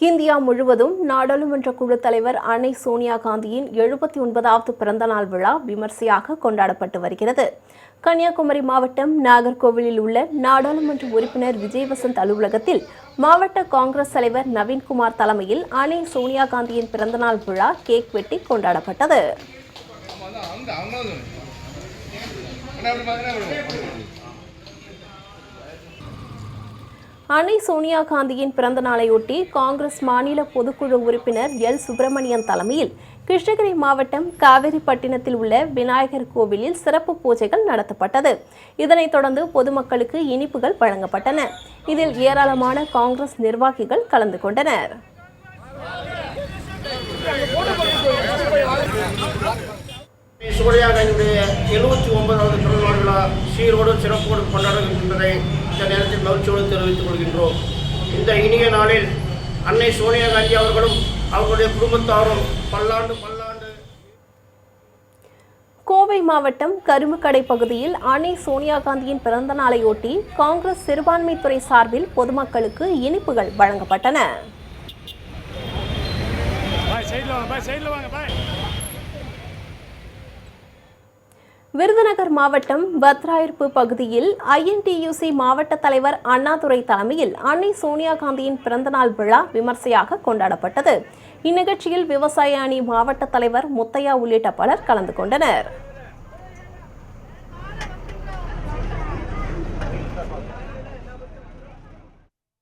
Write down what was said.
India முழுவதும் நாடாளுமன்ற குழு தலைவர் அன்னை சோனியா காந்தியின் எழுபத்தி ஒன்பதாவது பிறந்தநாள் விழா விமர்சையாக கொண்டாடப்பட்டு வருகிறது கன்னியாகுமரி மாவட்டம் நாகர்கோவிலில் உள்ள நாடாளுமன்ற உறுப்பினர் விஜயவசந்த் அலுவலகத்தில் மாவட்ட காங்கிரஸ் தலைவர் நவீன்குமார் தலைமையில் அன்னை சோனியா காந்தியின் பிறந்தநாள் விழா கேக் வெட்டி கொண்டாடப்பட்டது அன்னை சோனியா காந்தியின் பிறந்த நாளையொட்டி காங்கிரஸ் மாநில பொதுக்குழு உறுப்பினர் எல். சுப்பிரமணியன் தலைமையில் கிருஷ்ணகிரி மாவட்டம் காவேரிப்பட்டினத்தில் உள்ள விநாயகர் கோவிலில் சிறப்பு பூஜைகள் நடத்தப்பட்டது. இதனைத் தொடர்ந்து பொதுமக்களுக்கு இனிப்புகள் வழங்கப்பட்டன. இதில் ஏராளமான காங்கிரஸ் நிர்வாகிகள் கலந்து கொண்டனர். சோனியா காந்தியுடைய எழுபத்தி ஒன்பதாவது பிறந்தநாள் விழா சீரோடு சிறப்போடு கொண்டாடுகின்றதை இந்த நேரத்தில் மகிழ்ச்சியோடு தெரிவித்துக் கொள்கின்றோம். இந்த இனிய நாளில் அன்னை சோனியா காந்தி அவர்களும் அவர்களுடைய குடும்பத்தாரும் பல்லாண்டு பல்லாண்டு கோவை மாவட்டம் கரும்புக்கடை பகுதியில் அன்னை சோனியா காந்தியின் பிறந்த நாளையொட்டி காங்கிரஸ் சிறுபான்மைத்துறை சார்பில் பொதுமக்களுக்கு இனிப்புகள் வழங்கப்பட்டன. விருதுநகர் மாவட்டம் பத்ராயிருப்பு பகுதியில் ஐஎன்டியூசி மாவட்ட தலைவர் அண்ணாதுரை தலைமையில் அன்னை சோனியா காந்தியின் பிறந்தநாள் விழா விமர்சையாக கொண்டாடப்பட்டது. இந்நிகழ்ச்சியில் விவசாய அணி மாவட்ட தலைவர் முத்தையா உள்ளிட்ட பலர் கலந்து கொண்டனர்.